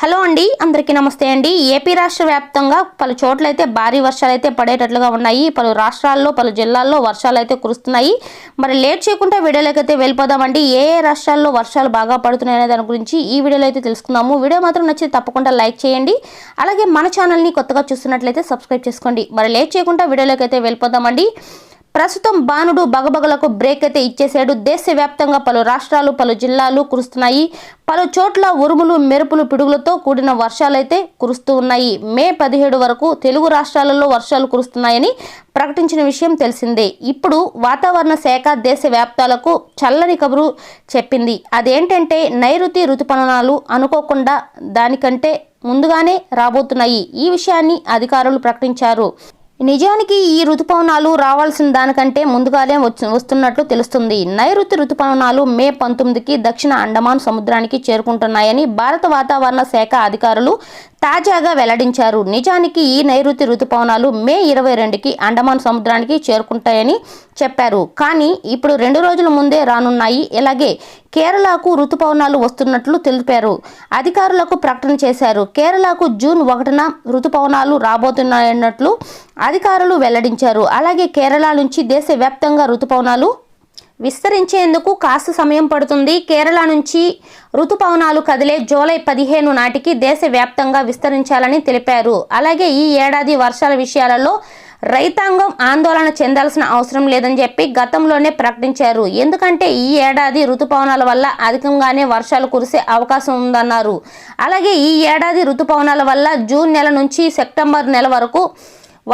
Hello అండి అందరికీ నమస్తే అండి. ఏపీ రాష్ట్ర వ్యాప్తంగా పలు చోట్లయితే భారీ వర్షాలు అయితే పడేటట్లుగా ఉన్నాయి. పలు రాష్ట్రాల్లో పలు జిల్లాల్లో వర్షాలు అయితే కురుస్తున్నాయి. మరి లేట్ చేయకుండా వీడియోలోకైతే అయితే వెళ్ళిపోదామండి. ఏ ఏ రాష్ట్రాల్లో వర్షాలు బాగా పడుతున్నాయి అనే దాని గురించి ఈ వీడియోలో అయితే తెలుసుకుందాము. వీడియో మాత్రం నచ్చితే తప్పకుండా లైక్ చేయండి. అలాగే మన ఛానల్ని కొత్తగా చూస్తున్నట్లయితే సబ్స్క్రైబ్ చేసుకోండి. మరి లేట్ చేయకుండా వీడియోలోకి అయితే వెళ్ళిపోదామండి. ప్రస్తుతం బాణుడు బగబగలకు బ్రేక్ అయితే ఇచ్చేశాడు. దేశవ్యాప్తంగా పలు రాష్ట్రాలు పలు జిల్లాలు కురుస్తున్నాయి. పలు చోట్ల ఉరుములు మెరుపులు పిడుగులతో కూడిన వర్షాలైతే కురుస్తూ ఉన్నాయి. మే పదిహేడు వరకు తెలుగు రాష్ట్రాలలో వర్షాలు కురుస్తున్నాయని ప్రకటించిన విషయం తెలిసిందే. ఇప్పుడు వాతావరణ శాఖ దేశవ్యాప్తాలకు చల్లని కబురు చెప్పింది. అదేంటంటే నైరుతి ఋతుపవనాలు అనుకోకుండా దానికంటే ముందుగానే రాబోతున్నాయి. ఈ విషయాన్ని అధికారులు ప్రకటించారు. నిజానికి ఈ రుతుపవనాలు రావాల్సిన దానికంటే ముందుగానే వస్తున్నట్లు తెలుస్తుంది. నైరుతి రుతుపవనాలు మే పంతొమ్మిదికి దక్షిణ అండమాన్ సముద్రానికి చేరుకుంటున్నాయని భారత వాతావరణ శాఖ అధికారులు తాజాగా వెల్లడించారు. నిజానికి ఈ నైరుతి రుతుపవనాలు మే ఇరవై రెండుకి అండమాన్ సముద్రానికి చేరుకుంటాయని చెప్పారు. కానీ ఇప్పుడు రెండు రోజుల ముందే రానున్నాయి. ఇలాగే కేరళకు ఋతుపవనాలు వస్తున్నట్లు తెలిపారు. అధికారులకు ప్రకటన చేశారు. కేరళకు జూన్ ఒకటిన రుతుపవనాలు రాబోతున్నాయన్నట్లు అధికారులు వెల్లడించారు. అలాగే కేరళ నుంచి దేశవ్యాప్తంగా రుతుపవనాలు విస్తరించేందుకు కాస్త సమయం పడుతుంది. కేరళ నుంచి ఋతుపవనాలు కదిలే జూలై పదిహేను నాటికి దేశవ్యాప్తంగా విస్తరించాలని తెలిపారు. అలాగే ఈ ఏడాది వర్షాల విషయాలలో రైతాంగం ఆందోళన చెందాల్సిన అవసరం లేదని చెప్పి గతంలోనే ప్రకటించారు. ఎందుకంటే ఈ ఏడాది ఋతుపవనాల వల్ల అధికంగానే వర్షాలు కురిసే అవకాశం ఉందన్నారు. అలాగే ఈ ఏడాది ఋతుపవనాల వల్ల జూన్ నెల నుంచి సెప్టెంబర్ నెల వరకు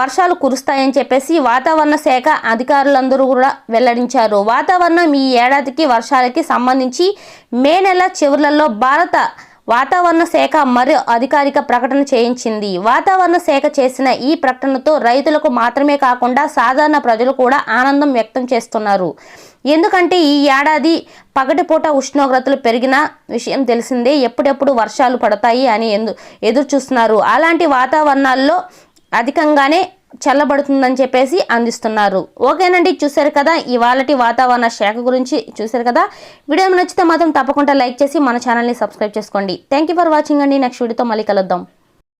వర్షాలు కురుస్తాయని చెప్పేసి వాతావరణ శాఖ అధికారులందరూ కూడా వెల్లడించారు. వాతావరణం ఈ ఏడాదికి వర్షాలకి సంబంధించి మే నెల చివరిలో భారత వాతావరణ శాఖ మరో అధికారిక ప్రకటన చేయించింది. వాతావరణ శాఖ చేసిన ఈ ప్రకటనతో రైతులకు మాత్రమే కాకుండా సాధారణ ప్రజలు కూడా ఆనందం వ్యక్తం చేస్తున్నారు. ఎందుకంటే ఈ ఏడాది పగటిపూట ఉష్ణోగ్రతలు పెరిగిన విషయం తెలిసిందే. ఎప్పుడెప్పుడు వర్షాలు పడతాయి అని ఎందు ఎదురు చూస్తున్నారు అలాంటి వాతావరణాల్లో అధికంగానే చల్లబడుతుందని చెప్పేసి అందిస్తున్నారు. ఓకేనండి చూశారు కదా ఇవాళటి వాతావరణ శాఖ గురించి చూశారు కదా. వీడియో నచ్చితే మాత్రం తప్పకుండా లైక్ చేసి మన ఛానల్ని సబ్స్క్రైబ్ చేసుకోండి. థ్యాంక్ యూ ఫర్ వాచింగ్ అండి. నెక్స్ట్ వీడియోతో మళ్ళీ కలుద్దాం.